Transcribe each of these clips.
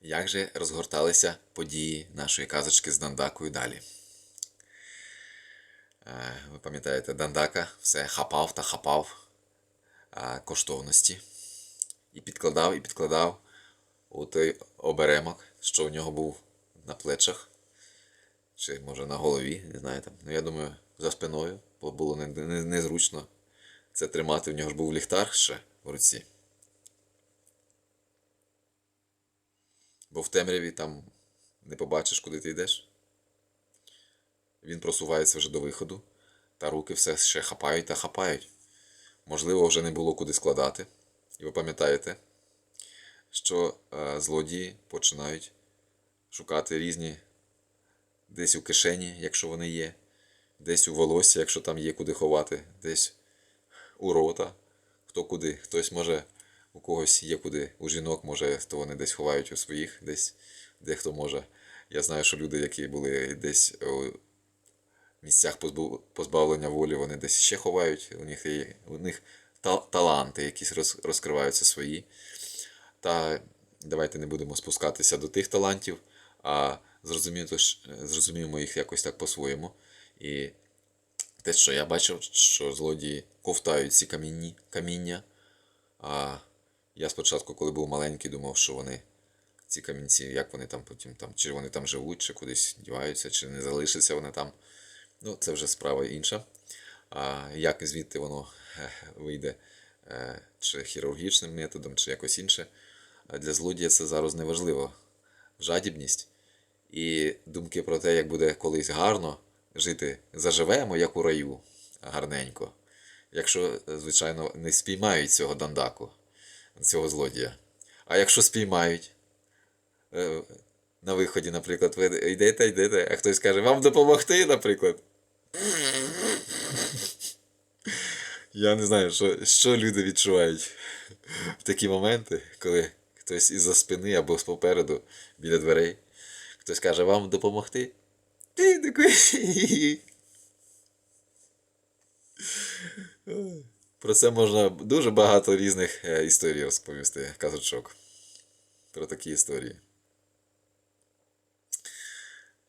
Як же розгорталися події нашої казочки з Дандакою далі? Е, Ви пам'ятаєте, Дандака все хапав та хапав е, коштовності і підкладав, і підкладав у той оберемок, що в нього був на плечах, чи може на голові, не знаю там. Ну я думаю, за спиною, бо було не- не- незручно це тримати. В нього ж був ліхтар ще в руці. Бо в темряві там не побачиш, куди ти йдеш. Він просувається вже до виходу, та руки все ще хапають та хапають. Можливо, вже не було куди складати. І ви пам'ятаєте, що е, злодії починають шукати різні десь у кишені, якщо вони є, десь у волосся, якщо там є куди ховати, десь у рота, хто куди. Хтось може, у когось є куди, у жінок, може, то вони десь ховають у своїх, десь, дехто може. Я знаю, що люди, які були десь у місцях позбавлення волі, вони десь ще ховають, у них, є, у них та- таланти якісь роз, розкриваються свої. Та давайте не будемо спускатися до тих талантів, а зрозуміємо їх якось так по-своєму. І те, що я бачив, що злодії ковтають ці камінні, каміння. А я спочатку, коли був маленький, думав, що вони, ці камінці, як вони там потім там, чи вони там живуть, чи кудись діваються, чи не залишаться вони там. Ну, це вже справа інша. А як звідти воно е, вийде, е, чи хірургічним методом, чи якось інше. Для злодія це зараз не важливо. Жадібність і думки про те, як буде колись гарно жити, заживемо, як у раю, гарненько. Якщо, звичайно, не спіймають цього дандаку, цього злодія. А якщо спіймають, е, на виході, наприклад, ви йдете, йдете, а хтось каже, вам допомогти, наприклад. Я не знаю, що, що люди відчувають в такі моменти, коли хтось із-за спини або попереду біля дверей. Хтось каже, вам допомогти? Ти такий. Про це можна дуже багато різних е, історій розповісти, казочок. Про такі історії.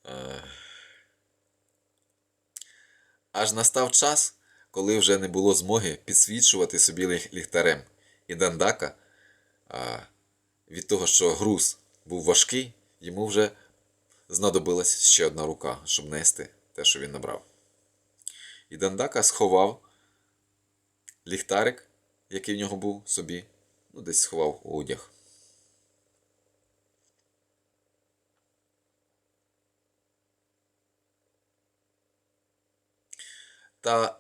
Е. Аж настав час, коли вже не було змоги підсвічувати собі ліхтарем. І Дандака, від того, що груз був важкий, йому вже знадобилась ще одна рука, щоб нести те, що він набрав. І Дандака сховав ліхтарик, який в нього був собі, ну, десь сховав у одяг. Та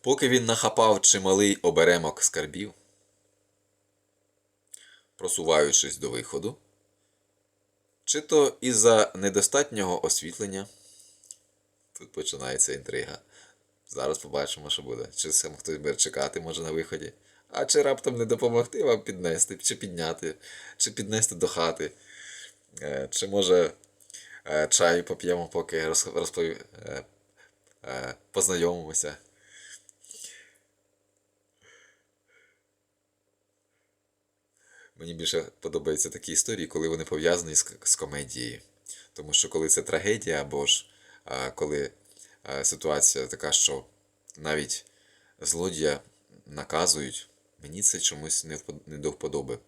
поки він нахапав чималий оберемок скарбів, просуваючись до виходу, чи то із-за недостатнього освітлення, тут починається інтрига. Зараз побачимо, що буде. Чи сам хтось буде чекати, може, на виході. А чи раптом не допомогти вам піднести, чи підняти, чи піднести до хати. Е, Чи може е, чай поп'ємо, поки роз- розпові... е, познайомимося. Мені більше подобаються такі історії, коли вони пов'язані з, комедією. Тому що коли це трагедія, або ж коли ситуація така, що навіть злодія наказують, мені це чомусь не, до вподоби.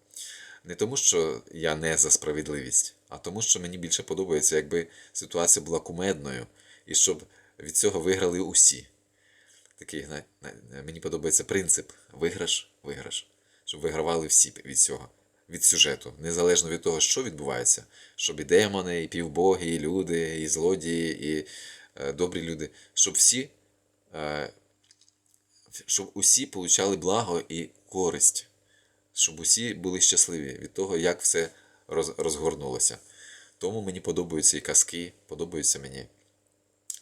Не тому, що я не за справедливість, а тому, що мені більше подобається, якби ситуація була кумедною, і щоб від цього виграли усі. Такий, мені подобається принцип виграш, виграш. Щоб вигравали всі від цього, від сюжету. Незалежно від того, що відбувається. Щоб і демони, і півбоги, і люди, і злодії, і е, добрі люди. Щоб всі, е, щоб усі получали благо і користь. Щоб усі були щасливі від того, як все розгорнулося. Тому мені подобаються і казки, подобаються мені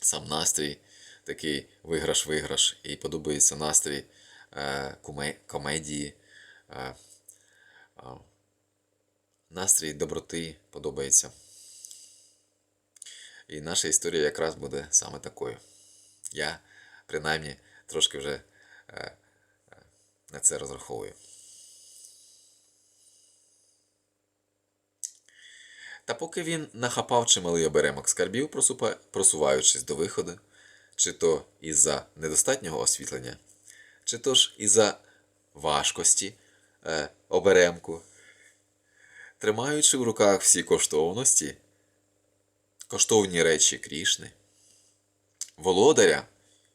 сам настрій, такий виграш-виграш, і подобається настрій е, комедії, е, е, настрій доброти подобається. І наша історія якраз буде саме такою. Я, принаймні, трошки вже е, е, на це розраховую. Та поки він нахапав чималий оберемок скарбів, просуваючись до виходу, чи то із-за недостатнього освітлення, чи то ж із-за важкості е, оберемку, тримаючи в руках всі коштовності, коштовні речі Крішни, володаря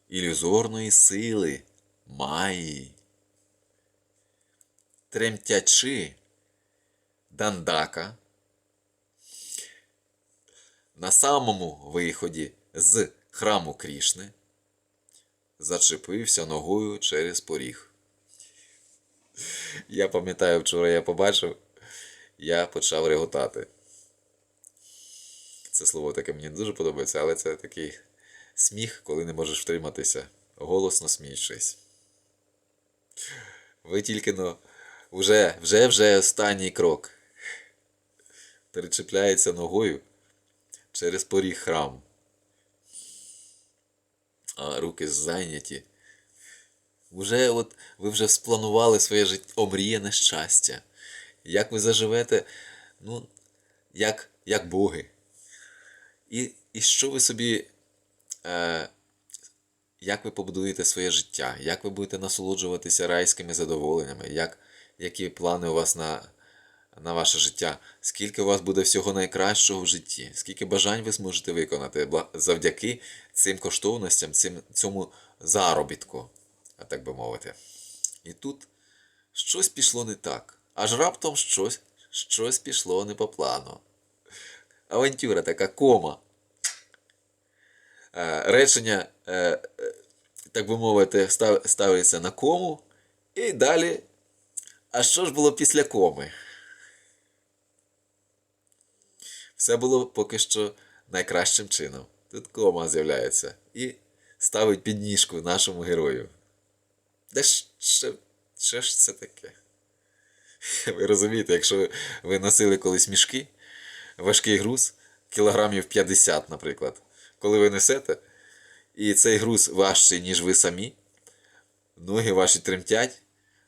ілюзорної сили, Майї, тремтячи Дандака, на самому виході з храму Крішни зачепився ногою через поріг. Я пам'ятаю, вчора я побачив, я почав реготати. Це слово таке мені дуже подобається, але це такий сміх, коли не можеш втриматися, голосно сміючись. Ви тільки но вже, вже, вже останній крок. Перечіпляється ногою через поріг храму. А руки зайняті. Уже от ви вже спланували своє життя, омріяне щастя. Як ви заживете, ну, як, як боги. І, і що ви собі. Е, як ви побудуєте своє життя, як ви будете насолоджуватися райськими задоволеннями, як, які плани у вас на, на ваше життя, скільки у вас буде всього найкращого в житті, скільки бажань ви зможете виконати завдяки цим коштовностям, цим, цьому заробітку, так би мовити. І тут щось пішло не так. Аж раптом щось, щось пішло не по плану. Авантюра така кома. Е, речення, е, так би мовити, ставиться на кому. І далі. А що ж було після коми? Все було поки що найкращим чином. Тут кома з'являється і ставить підніжку нашому герою. Де ж що, що ж це таке? Ви розумієте, якщо ви носили колись мішки, важкий груз, кілограмів 50, наприклад, коли ви несете, і цей груз важчий, ніж ви самі, ноги ваші тремтять,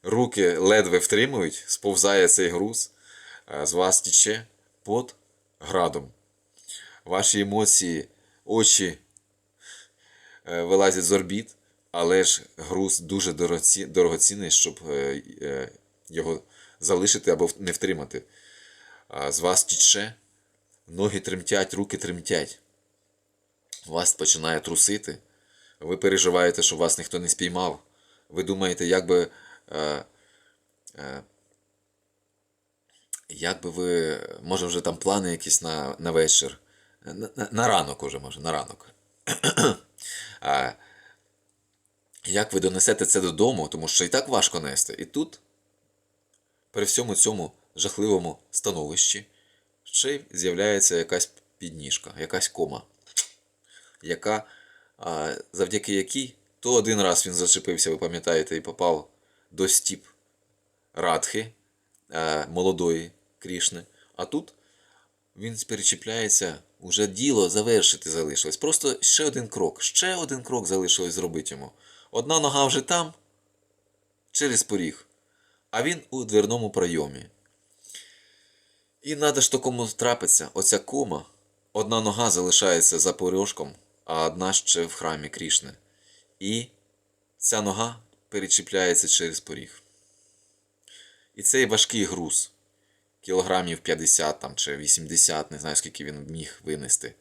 руки ледве втримують, сповзає цей груз, з вас тіче пот градом. Ваші емоції, очі е, вилазять з орбіт, але ж груз дуже дорогоцінний, щоб е, е, його залишити або не втримати. З вас тіче, ноги тремтять, руки тремтять. Вас починає трусити. Ви переживаєте, що вас ніхто не спіймав. Ви думаєте, як би. Е, е, як би ви. Може, вже там плани якісь на, на вечір. На, на, на ранок уже, може, на ранок. а, як ви донесете це додому, тому що і так важко нести. І тут, при всьому цьому жахливому становищі, ще з'являється якась підніжка, якась кома, яка, завдяки якій то один раз він зачепився, ви пам'ятаєте, і попав до стіп Радхи, а, молодої Крішни, а тут він перечіпляється, уже діло завершити залишилось. Просто ще один крок, ще один крок залишилось зробити йому. Одна нога вже там, через поріг, а він у дверному пройомі. І надо ж такому трапиться, оця кома, одна нога залишається за порожком, а одна ще в храмі Крішни. І ця нога перечіпляється через поріг. І цей важкий груз, кілограмів 50 там, чи 80, не знаю скільки він міг винести,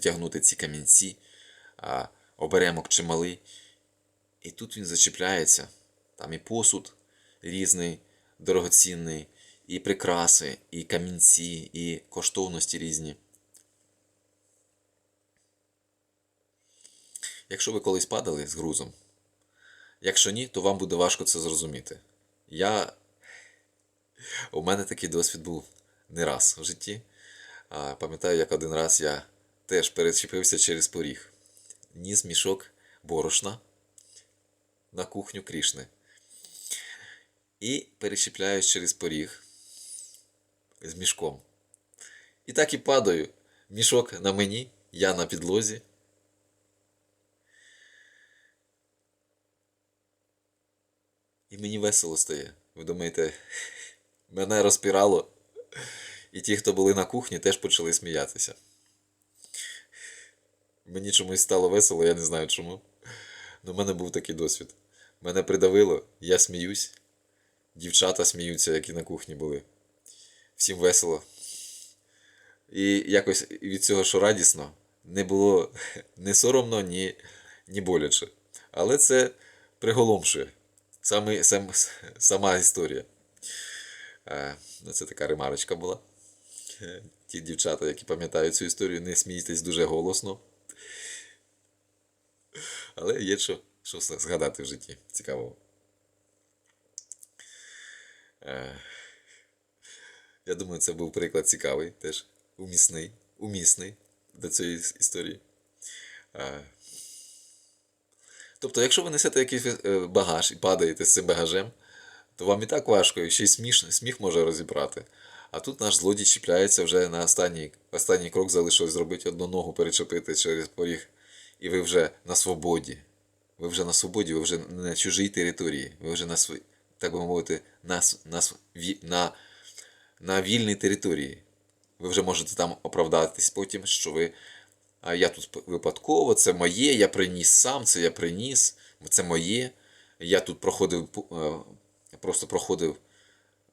тягнути ці камінці, а, оберемок чималий. І тут він зачіпляється. Там і посуд різний, дорогоцінний, і прикраси, і камінці, і коштовності різні. Якщо ви колись падали з грузом, якщо ні, то вам буде важко це зрозуміти. Я. У мене такий досвід був не раз в житті. Пам'ятаю, як один раз я теж перечепився через поріг. Ніс мішок борошна на кухню Крішни. І перечіпляюсь через поріг з мішком. І так і падаю. Мішок на мені, я на підлозі. І мені весело стає. Ви думаєте, мене розпірало. І ті, хто були на кухні, теж почали сміятися. Мені чомусь стало весело, я не знаю чому. Ну, в мене був такий досвід. Мене придавило, я сміюсь. Дівчата сміються, які на кухні були. Всім весело. І якось від цього, що радісно, не було ні соромно, ні, ні боляче. Але це приголомшує. Саме, сам, сама історія. Е, ну, це така ремарочка була. Е, Ті дівчата, які пам'ятають цю історію, не смійтесь дуже голосно. Але є що, що згадати в житті. Цікавого. Я думаю, це був приклад цікавий, теж умісний, умісний до цієї історії. Тобто, якщо ви несете якийсь е, багаж і падаєте з цим багажем, то вам і так важко, і ще й сміш, сміх може розібрати. А тут наш злодій чіпляється вже на останній, останній крок залишилось зробити одну ногу перечепити через поріг, і ви вже на свободі. Ви вже на свободі, ви вже не на чужій території, ви вже на свої, так би мовити, на, на, на, на вільній території. Ви вже можете там оправдатись потім, що ви. А я тут випадково, це моє, я приніс сам, це я приніс, це моє. Я тут проходив, е, просто проходив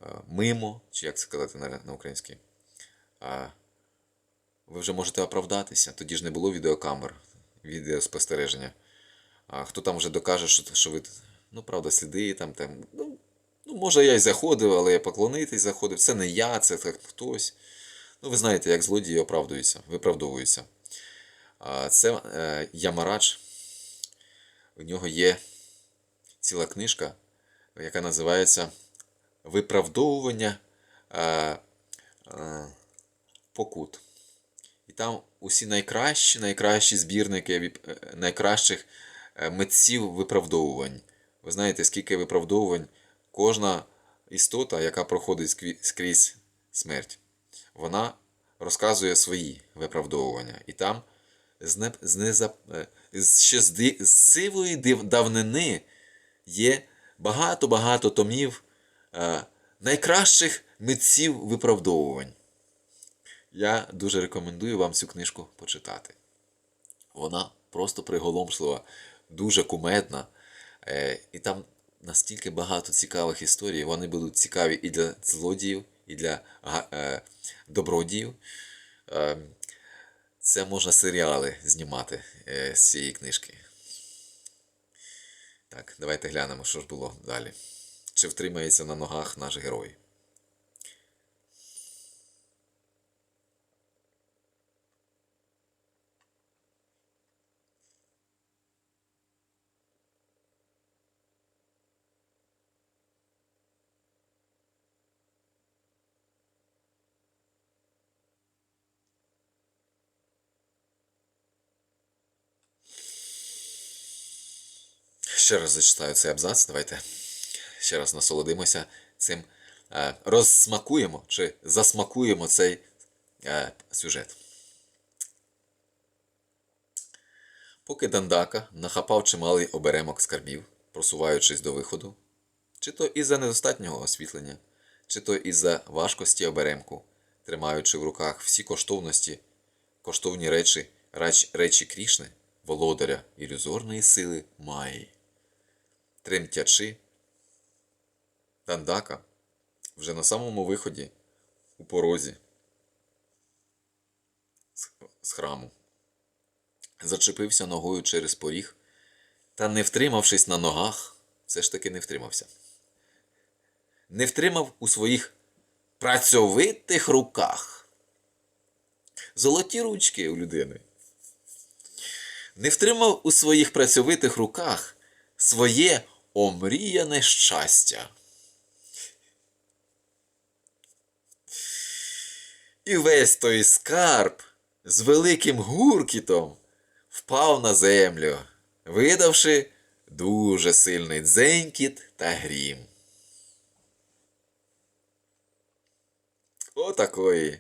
е, мимо, чи як це сказати на, українській. Ви вже можете оправдатися. Тоді ж не було відеокамер, відеоспостереження. А хто там вже докаже, що, що ви. Ну, правда, сліди там, там. Ну, ну, може, я й заходив, але я поклонитись заходив. Це не я, це так хтось. Ну, ви знаєте, як злодії оправдуються, виправдовуються. Це е, Ямарадж. У нього є ціла книжка, яка називається Виправдовування е, е, покут. І там усі найкращі, найкращі збірники найкращих митців виправдовувань. Ви знаєте, скільки виправдовувань кожна істота, яка проходить скрізь смерть, вона розказує свої виправдовування. І там з, з, неза, е, ще з, ди- з сивої давнини є багато-багато томів е, найкращих митців виправдовувань. Я дуже рекомендую вам цю книжку почитати. Вона просто приголомшлива, дуже кумедна. Е, і там настільки багато цікавих історій. Вони будуть цікаві і для злодіїв, і для е, добродіїв. Е, це можна серіали знімати е, з цієї книжки. Так, давайте глянемо, що ж було далі. Чи втримається на ногах наш герой? Ще раз зачитаю цей абзац. Давайте ще раз насолодимося цим. Е, розсмакуємо чи засмакуємо цей е, сюжет. Поки Дандака нахапав чималий оберемок скарбів, просуваючись до виходу, чи то із-за недостатнього освітлення, чи то із-за важкості оберемку, тримаючи в руках всі коштовності, коштовні речі, речі Крішни, володаря ілюзорної сили Майї. Тремтячи, Дандака вже на самому виході у порозі з- храму зачепився ногою через поріг та, не втримавшись на ногах, все ж таки не втримався. Не втримав у своїх працьовитих руках. Золоті ручки у людини. Не втримав у своїх працьовитих руках своє омріяне щастя. І весь той скарб з великим гуркітом впав на землю, видавши дуже сильний дзенькіт та грім. Отакої.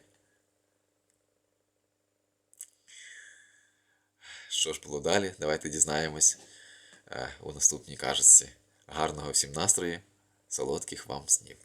Що ж було далі? Давайте дізнаємось е, у наступній кажучці. Гарного всім настрою, солодких вам снів.